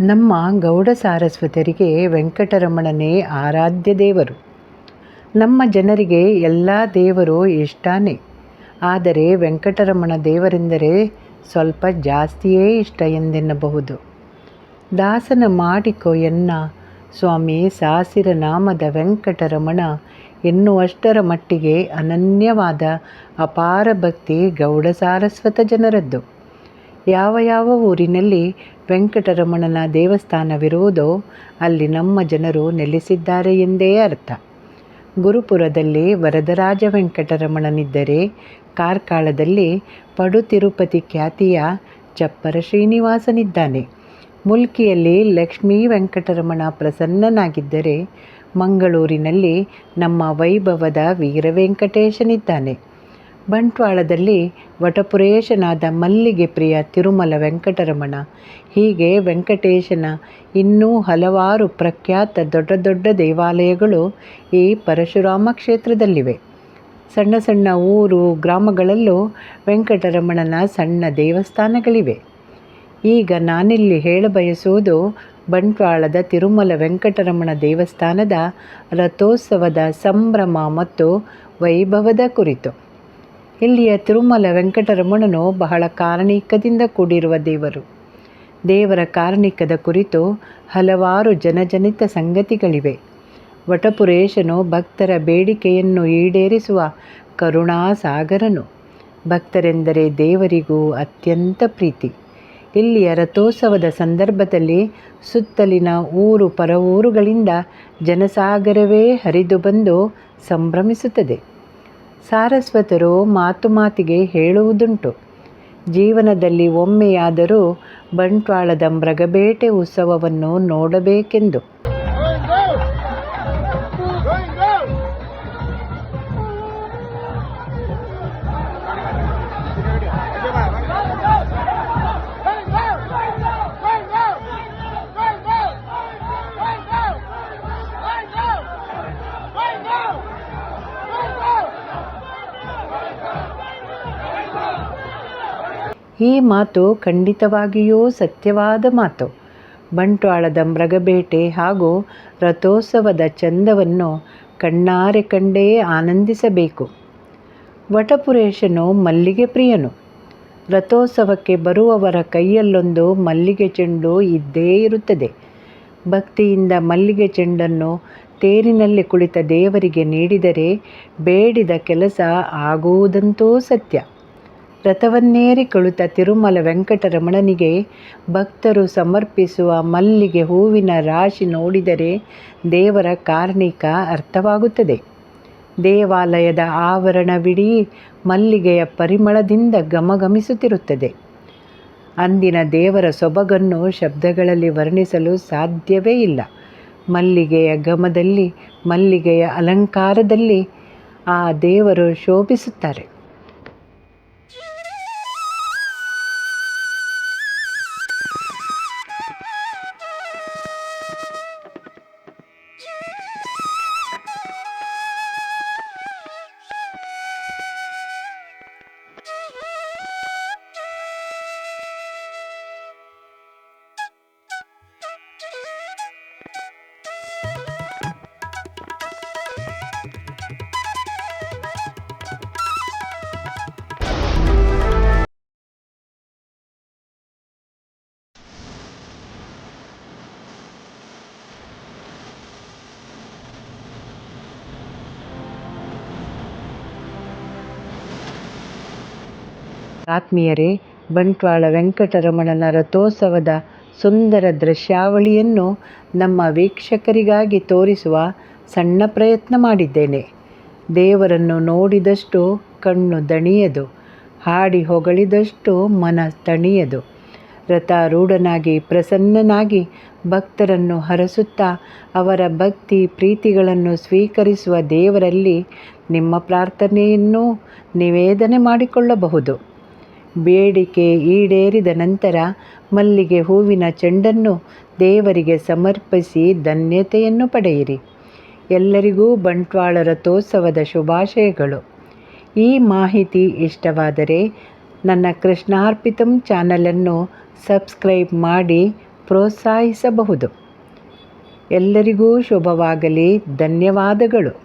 ನಮ್ಮ ಗೌಡ ಸಾರಸ್ವತರಿಗೆ ವೆಂಕಟರಮಣನೇ ಆರಾಧ್ಯ ದೇವರು. ನಮ್ಮ ಜನರಿಗೆ ಎಲ್ಲ ದೇವರು ಇಷ್ಟಾನೇ. ಆದರೆ ವೆಂಕಟರಮಣ ದೇವರೆಂದರೆ ಸ್ವಲ್ಪ ಜಾಸ್ತಿಯೇ ಇಷ್ಟ ಎಂದೆನ್ನಬಹುದು. ದಾಸನ ಮಾಡಿಕೊ ಎನ್ನ ಸ್ವಾಮಿ ಸಾಸಿರ ನಾಮದ ವೆಂಕಟರಮಣ ಎನ್ನುವಷ್ಟರ ಮಟ್ಟಿಗೆ ಅನನ್ಯವಾದ ಅಪಾರ ಭಕ್ತಿ ಗೌಡ ಸಾರಸ್ವತ ಜನರದ್ದು. ಯಾವ ಯಾವ ಊರಿನಲ್ಲಿ ವೆಂಕಟರಮಣನ ದೇವಸ್ಥಾನವಿರುವುದೋ ಅಲ್ಲಿ ನಮ್ಮ ಜನರು ನೆಲೆಸಿದ್ದಾರೆ ಎಂದೇ ಅರ್ಥ. ಗುರುಪುರದಲ್ಲಿ ವರದರಾಜ ವೆಂಕಟರಮಣನಿದ್ದರೆ, ಕಾರ್ಕಳದಲ್ಲಿ ಪಡು ತಿರುಪತಿ ಖ್ಯಾತಿಯ ಚಪ್ಪರ ಶ್ರೀನಿವಾಸನಿದ್ದಾನೆ. ಮುಲ್ಕಿಯಲ್ಲಿ ಲಕ್ಷ್ಮೀ ವೆಂಕಟರಮಣ ಪ್ರಸನ್ನನಾಗಿದ್ದರೆ, ಮಂಗಳೂರಿನಲ್ಲಿ ನಮ್ಮ ವೈಭವದ ವೀರ ವೆಂಕಟೇಶನಿದ್ದಾನೆ ಬಂಟ್ವಾಳದಲ್ಲಿ ವಟಪುರೇಶನಾದ ಮಲ್ಲಿಗೆ ಪ್ರಿಯ ತಿರುಮಲ ವೆಂಕಟರಮಣ. ಹೀಗೆ ವೆಂಕಟೇಶನ ಇನ್ನೂ ಹಲವಾರು ಪ್ರಖ್ಯಾತ ದೊಡ್ಡ ದೊಡ್ಡ ದೇವಾಲಯಗಳು ಈ ಪರಶುರಾಮ ಕ್ಷೇತ್ರದಲ್ಲಿವೆ. ಸಣ್ಣ ಸಣ್ಣ ಊರು ಗ್ರಾಮಗಳಲ್ಲೂ ವೆಂಕಟರಮಣನ ಸಣ್ಣ ದೇವಸ್ಥಾನಗಳಿವೆ. ಈಗ ನಾನಿಲ್ಲಿ ಹೇಳಬಯಸುವುದು ಬಂಟ್ವಾಳದ ತಿರುಮಲ ವೆಂಕಟರಮಣ ದೇವಸ್ಥಾನದ ರಥೋತ್ಸವದ ಸಂಭ್ರಮ ಮತ್ತು ವೈಭವದ ಕುರಿತು. ಇಲ್ಲಿಯ ತಿರುಮಲ ವೆಂಕಟರಮಣನು ಬಹಳ ಕಾರಣಿಕದಿಂದ ಕೂಡಿರುವ ದೇವರು. ದೇವರ ಕಾರಣಿಕದ ಕುರಿತು ಹಲವಾರು ಜನಜನಿತ ಸಂಗತಿಗಳಿವೆ. ವಟಪುರೇಶನು ಭಕ್ತರ ಬೇಡಿಕೆಯನ್ನು ಈಡೇರಿಸುವ ಕರುಣಾಸಾಗರನು. ಭಕ್ತರೆಂದರೆ ದೇವರಿಗೂ ಅತ್ಯಂತ ಪ್ರೀತಿ. ಇಲ್ಲಿಯ ರಥೋತ್ಸವದ ಸಂದರ್ಭದಲ್ಲಿ ಸುತ್ತಲಿನ ಊರು ಪರವೂರುಗಳಿಂದ ಜನಸಾಗರವೇ ಹರಿದು ಬಂದು ಸಂಭ್ರಮಿಸುತ್ತದೆ. ಸಾರಸ್ವತರು ಮಾತು ಮಾತಿಗೆ ಹೇಳುವುದುಂಟು. ಜೀವನದಲ್ಲಿ ಒಮ್ಮೆಯಾದರೂ ಬಂಟ್ವಾಳದ ಮೃಗಬೇಟೆ ಉತ್ಸವವನ್ನು ನೋಡಬೇಕೆಂದು. ಈ ಮಾತು ಖಂಡಿತವಾಗಿಯೂ ಸತ್ಯವಾದ ಮಾತು. ಬಂಟ್ವಾಳದ ಮೃಗಬೇಟೆ ಹಾಗೂ ರಥೋತ್ಸವದ ಚಂದವನ್ನು ಕಣ್ಣಾರೆ ಕಂಡೇ ಆನಂದಿಸಬೇಕು. ವಟಪುರೇಶನು ಮಲ್ಲಿಗೆ ಪ್ರಿಯನು. ರಥೋತ್ಸವಕ್ಕೆ ಬರುವವರ ಕೈಯಲ್ಲೊಂದು ಮಲ್ಲಿಗೆ ಚೆಂಡು ಇದ್ದೇ ಇರುತ್ತದೆ. ಭಕ್ತಿಯಿಂದ ಮಲ್ಲಿಗೆ ಚೆಂಡನ್ನು ತೇರಿನಲ್ಲಿ ಕುಳಿತ ದೇವರಿಗೆ ನೀಡಿದರೆ ಬೇಡಿದ ಕೆಲಸ ಆಗುವುದಂತೂ ಸತ್ಯ. ರಥವನ್ನೇರಿ ಕುಳಿತ ತಿರುಮಲ ವೆಂಕಟರಮಣನಿಗೆ ಭಕ್ತರು ಸಮರ್ಪಿಸುವ ಮಲ್ಲಿಗೆ ಹೂವಿನ ರಾಶಿ ನೋಡಿದರೆ ದೇವರ ಕಾರ್ಣಿಕ ಅರ್ಥವಾಗುತ್ತದೆ. ದೇವಾಲಯದ ಆವರಣವಿಡೀ ಮಲ್ಲಿಗೆಯ ಪರಿಮಳದಿಂದ ಗಮಗಮಿಸುತ್ತಿರುತ್ತದೆ ಅಂದಿನ ದೇವರ ಸೊಬಗನ್ನು ಶಬ್ದಗಳಲ್ಲಿ ವರ್ಣಿಸಲು ಸಾಧ್ಯವೇ ಇಲ್ಲ. ಮಲ್ಲಿಗೆಯ ಗಮದಲ್ಲಿ ಮಲ್ಲಿಗೆಯ ಅಲಂಕಾರದಲ್ಲಿ ಆ ದೇವರು ಶೋಭಿಸುತ್ತಾರೆ. ಆತ್ಮೀಯರೇ, ಬಂಟ್ವಾಳ ವೆಂಕಟರಮಣನ ರಥೋತ್ಸವದ ಸುಂದರ ದೃಶ್ಯಾವಳಿಯನ್ನು ನಮ್ಮ ವೀಕ್ಷಕರಿಗಾಗಿ ತೋರಿಸುವ ಸಣ್ಣ ಪ್ರಯತ್ನ ಮಾಡಿದ್ದೇನೆ. ದೇವರನ್ನು ನೋಡಿದಷ್ಟು ಕಣ್ಣು ದಣಿಯದು, ಹಾಡಿ ಹೊಗಳಿದಷ್ಟು ಮನ ತಣಿಯದು. ರಥಾರೂಢನಾಗಿ ಪ್ರಸನ್ನನಾಗಿ ಭಕ್ತರನ್ನು ಹರಸುತ್ತಾ ಅವರ ಭಕ್ತಿ ಪ್ರೀತಿಗಳನ್ನು ಸ್ವೀಕರಿಸುವ ದೇವರಲ್ಲಿ ನಿಮ್ಮ ಪ್ರಾರ್ಥನೆಯನ್ನು ನಿವೇದನೆ ಮಾಡಿಕೊಳ್ಳಬಹುದು. ಬೇಡಿಕೆ ಈಡೇರಿದ ನಂತರ ಮಲ್ಲಿಗೆ ಹೂವಿನ ಚೆಂಡನ್ನು ದೇವರಿಗೆ ಸಮರ್ಪಿಸಿ ಧನ್ಯತೆಯನ್ನು ಪಡೆಯಿರಿ. ಎಲ್ಲರಿಗೂ ಬಂಟ್ವಾಳ ರಥೋತ್ಸವದ ಶುಭಾಶಯಗಳು. ಈ ಮಾಹಿತಿ ಇಷ್ಟವಾದರೆ ನನ್ನ ಕೃಷ್ಣಾರ್ಪಿತಂ ಚಾನಲನ್ನು ಸಬ್ಸ್ಕ್ರೈಬ್ ಮಾಡಿ ಪ್ರೋತ್ಸಾಹಿಸಬಹುದು. ಎಲ್ಲರಿಗೂ ಶುಭವಾಗಲಿ. ಧನ್ಯವಾದಗಳು.